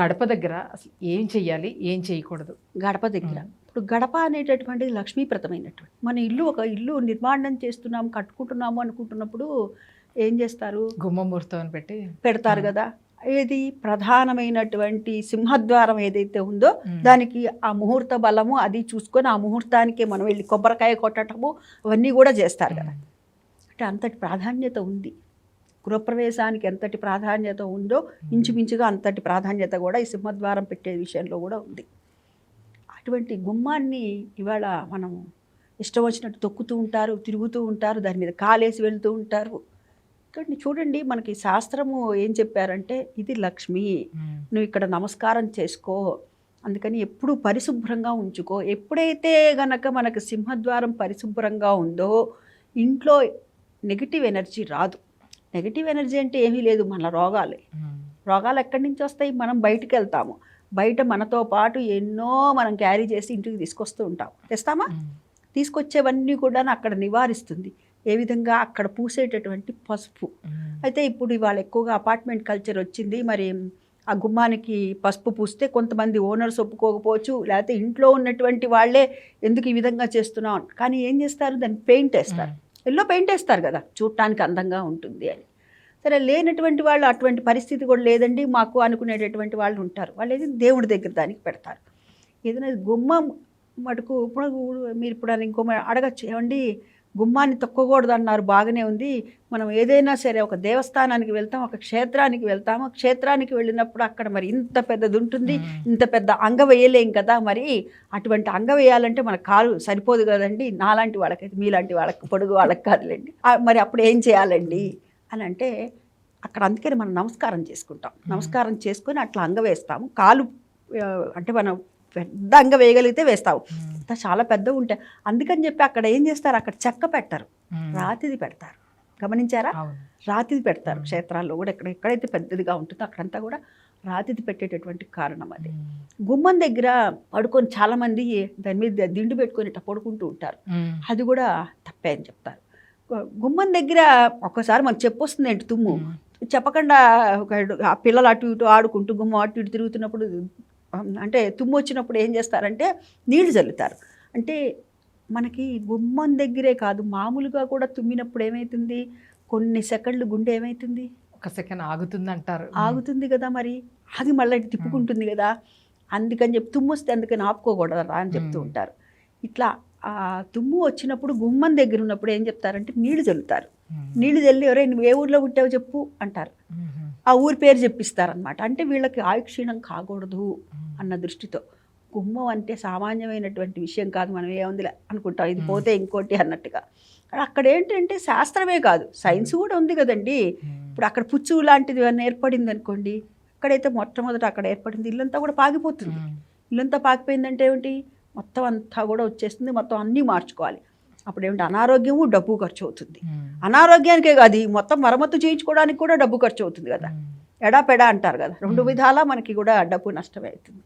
గడప దగ్గర అసలు ఏం చెయ్యాలి ఏం చేయకూడదు. గడప దగ్గర. ఇప్పుడు గడప అనేటటువంటిది లక్ష్మీప్రదమైనటువంటి మన ఇల్లు ఒక ఇల్లు నిర్మాణం చేస్తున్నాం కట్టుకుంటున్నాము అనుకుంటున్నప్పుడు ఏం చేస్తారు? గుమ్మముహూర్తం అని పెట్టి. పెడతారు కదా. ఏది ప్రధానమైనటువంటి సింహద్వారం ఏదైతే ఉందో. దానికి ఆ ముహూర్త బలము అది చూసుకొని ఆ ముహూర్తానికే మనం వెళ్ళి కొబ్బరికాయ కొట్టడము అవన్నీ కూడా చేస్తారు కదా. అంటే అంతటి ప్రాధాన్యత ఉంది. గృహప్రవేశానికి ఎంతటి ప్రాధాన్యత ఉందో ఇంచుమించుగా అంతటి ప్రాధాన్యత కూడా ఈ సింహద్వారం పెట్టే విషయంలో కూడా ఉంది. అటువంటి గుమ్మాన్ని ఇవాళ మనం ఇష్టం వచ్చినట్టు తొక్కుతూ ఉంటారు తిరుగుతూ ఉంటారు దాని మీద కాలేసి వెళ్తూ ఉంటారు. ఇక్కడ చూడండి మనకి శాస్త్రము ఏం చెప్పారంటే ఇది లక్ష్మి. నువ్వు ఇక్కడ నమస్కారం చేసుకో అందుకని ఎప్పుడు పరిశుభ్రంగా ఉంచుకో. ఎప్పుడైతే గనక మనకు సింహద్వారం పరిశుభ్రంగా ఉందో ఇంట్లో నెగిటివ్ ఎనర్జీ రాదు. నెగిటివ్ ఎనర్జీ అంటే ఏమీ లేదు మన రోగాలే. రోగాలు ఎక్కడి నుంచి వస్తాయి? మనం బయటికి వెళ్తాము. బయట మనతో పాటు ఎన్నో మనం క్యారీ చేసి ఇంటికి తీసుకొస్తూ ఉంటాం తెస్తామా. తీసుకొచ్చేవన్నీ కూడా అక్కడ నివారిస్తుంది. ఏ విధంగా? అక్కడ పూసేటటువంటి పసుపు. అయితే ఇప్పుడు ఇవాళ ఎక్కువగా అపార్ట్మెంట్ కల్చర్ వచ్చింది. మరి ఆ గుమ్మానికి పసుపు పూస్తే కొంతమంది ఓనర్స్ ఒప్పుకోకపోవచ్చు. లేకపోతే ఇంట్లో ఉన్నటువంటి వాళ్ళే ఎందుకు ఈ విధంగా చేస్తున్నాం కానీ ఏం చేస్తారు? దాన్ని పెయింట్ వేస్తారు. ఎల్లో పెయింట్ వేస్తారు కదా చూడటానికి అందంగా ఉంటుంది అని. సరే లేనటువంటి వాళ్ళు అటువంటి పరిస్థితి కూడా లేదండి. మాకు అనుకునేటటువంటి వాళ్ళు ఉంటారు. వాళ్ళు ఏది దేవుడి దగ్గర దానికి పెడతారు. ఏదైనా గుమ్మం మటుకు ఇప్పుడు మీరు ఇప్పుడు ఇంకో అడగచ్చు. ఏమండి గుమ్మాన్ని తొక్కకూడదు అన్నారు బాగానే ఉంది. మనం ఏదైనా సరే ఒక దేవస్థానానికి వెళ్తాం ఒక క్షేత్రానికి వెళ్తాం ఆ క్షేత్రానికి వెళ్ళినప్పుడు అక్కడ మరి ఇంత పెద్దది ఉంటుంది. ఇంత పెద్ద అంగ వేయలేం కదా మరి. అటువంటి అంగ వేయాలంటే మన కాలు సరిపోదు కదండి. నాలాంటి వాళ్ళకైతే మీలాంటి వాళ్ళకి పొడుగు వాళ్ళకి కాదులేండి. మరి అప్పుడు ఏం చేయాలండి? అని అంటే అక్కడ అందుకని మనం నమస్కారం చేసుకుంటాం. నమస్కారం చేసుకొని అట్లా అంగ వేస్తాము కాలు అంటే మనం పెద్ద అంగ వేయగలిగితే. అంతా చాలా పెద్ద ఉంటాయి అందుకని చెప్పి అక్కడ ఏం చేస్తారు అక్కడ చెక్క పెట్టరు. రాతిది పెడతారు గమనించారా రాతిది పెడతారు. క్షేత్రాల్లో కూడా ఎక్కడ ఎక్కడైతే పెద్దదిగా ఉంటుందో అక్కడంతా కూడా రాతిది పెట్టేటటువంటి కారణం అది. గుమ్మం దగ్గర పడుకొని చాలామంది దాని మీద దిండు పెట్టుకొని పడుకుంటూ ఉంటారు. అది కూడా తప్పే అని చెప్తారు గుమ్మం దగ్గర ఒక్కసారి మనకు చెప్పొస్తుంది ఏంటి తుమ్ము. చెప్పకుండా ఆ పిల్లలు అటు ఇటు ఆడుకుంటూ గుమ్మం అటు ఇటు తిరుగుతున్నప్పుడు అంటే తుమ్ము వచ్చినప్పుడు ఏం చేస్తారంటే నీళ్ళు చల్లుతారు అంటే మనకి గుమ్మం దగ్గరే కాదు మామూలుగా కూడా తుమ్మినప్పుడు ఏమవుతుంది కొన్ని సెకండ్లు గుండె ఏమవుతుంది ఒక సెకండ్ ఆగుతుంది అంటారు ఆగుతుంది కదా మరి. ఆగి మళ్ళీ తిప్పుకుంటుంది కదా. అందుకని చెప్పి తుమ్ము వస్తే అందుకని ఆపుకోకూడదు అని చెప్తూ. ఉంటారు. ఇట్లా ఆ తుమ్ము వచ్చినప్పుడు గుమ్మం దగ్గర ఉన్నప్పుడు ఏం చెప్తారంటే నీళ్ళు చల్లుతారు. నీళ్ళు చల్లి ఎవరే నువ్వు ఏ ఊర్లో పుట్టావో చెప్పు అంటారు. ఆ ఊరి పేరు చెప్పిస్తారనమాట అంటే వీళ్ళకి ఆయుక్షీణం కాకూడదు. అన్న దృష్టితో గుమ్మం అంటే సామాన్యమైనటువంటి విషయం కాదు మనం ఏముందిలే అనుకుంటాం ఇది. పోతే ఇంకోటి అన్నట్టుగా అక్కడ ఏంటంటే శాస్త్రమే కాదు సైన్స్ కూడా ఉంది కదండి. ఇప్పుడు అక్కడ పుచ్చు లాంటిది ఏమన్నా ఏర్పడింది అనుకోండి ఎక్కడైతే మొట్టమొదట అక్కడ ఏర్పడింది ఇల్లంతా కూడా పాగిపోతుంది. ఇల్లంతా పాకిపోయిందంటే ఏమిటి మొత్తం అంతా కూడా వచ్చేస్తుంది మొత్తం అన్నీ మార్చుకోవాలి అప్పుడు ఏమిటి అనారోగ్యము డబ్బు ఖర్చు అవుతుంది. అనారోగ్యానికే కాదు మొత్తం మరమ్మతు చేయించుకోవడానికి కూడా డబ్బు ఖర్చు అవుతుంది కదా ఉమ్. ఎడా పెడా అంటారు కదా రెండు. విధాలా మనకి కూడా డబ్బు నష్టమే అవుతుంది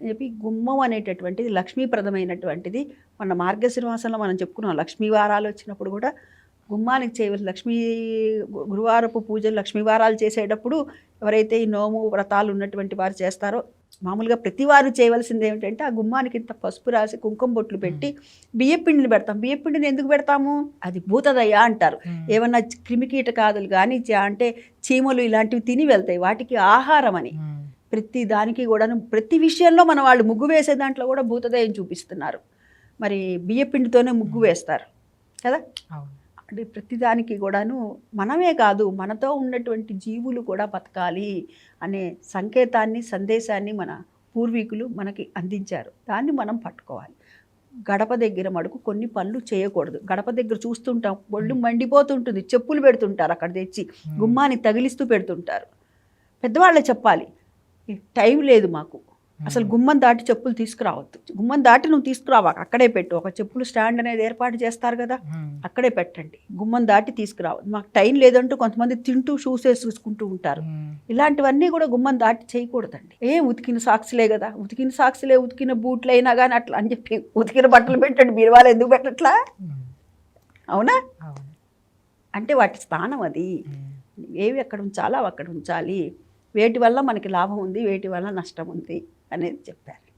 అని చెప్పి గుమ్మం అనేటటువంటిది లక్ష్మీప్రదమైనటువంటిది మన మార్గశిర మాసంలో మనం చెప్పుకున్నాం లక్ష్మీ వారాలు వచ్చినప్పుడు కూడా గుమ్మానికి చేయవలసి లక్ష్మీ గురువారపు పూజలు లక్ష్మీ వారాలు చేసేటప్పుడు ఎవరైతే ఈ నోము వ్రతాలు ఉన్నటువంటి వారు చేస్తారో మామూలుగా ప్రతి వారు చేయవలసింది ఏమిటంటే ఆ గుమ్మానికి ఇంత పసుపు రాసి కుంకుమ బొట్లు పెట్టి బియ్యపిండిని పెడతాం. బియ్యపిండిని ఎందుకు పెడతాము? అది భూతదయ్య అంటారు. ఏమన్నా క్రిమికీటకాదులు కానీ అంటే చీమలు ఇలాంటివి తిని వెళ్తాయి. వాటికి ఆహారం అని. ప్రతి దానికి కూడాను ప్రతి విషయంలో మన వాళ్ళు ముగ్గు వేసే దాంట్లో కూడా భూతదయం చూపిస్తున్నారు. మరి బియ్యపిండితోనే ముగ్గు వేస్తారు. కదా? అవును అంటే ప్రతి దానికి కూడాను మనమే కాదు మనతో ఉన్నటువంటి జీవులు కూడా బతకాలి అనే సంకేతాన్ని సందేశాన్ని మన పూర్వీకులు మనకి అందించారు. దాన్ని మనం పట్టుకోవాలి. గడప దగ్గర మడుకు కొన్ని పనులు చేయకూడదు. గడప దగ్గర చూస్తుంటాం ఒళ్ళు మండిపోతుంటుంది చెప్పులు పెడుతుంటారు అక్కడ తెచ్చి. గుమ్మాన్ని తగిలిస్తూ పెడుతుంటారు. పెద్దవాళ్ళే చెప్పాలి "ఈ టైం లేదు మాకు. అసలు గుమ్మం దాటి చెప్పులు తీసుకురావద్దు. గుమ్మం దాటి నువ్వు తీసుకురావా? అక్కడే పెట్టు. ఒక చెప్పులు స్టాండ్ అనేది ఏర్పాటు చేస్తారు కదా. అక్కడే పెట్టండి. గుమ్మం దాటి తీసుకురావద్దు. మాకు టైం లేదంటూ కొంతమంది తింటూ షూస్ వేసుకుంటూ ఉంటారు. ఇలాంటివన్నీ కూడా గుమ్మం దాటి చేయకూడదండి. ఏ ఉతికిన సాక్స్లే కదా ఉతికిన సాక్స్లే ఉతికిన బూట్లు అయినా కానీ అట్లా అని చెప్పి ఉతికిన బట్టలు పెట్టండి. మీరు వాళ్ళు ఎందుకు పెట్టట్లా. అవునా? అంటే వాటి స్థానం అది. ఏవి అక్కడ ఉంచాలో అవి అక్కడ ఉంచాలి. వేటి వల్ల మనకి లాభం ఉంది వేటి వల్ల నష్టం ఉంది. అనేది చెప్పారు.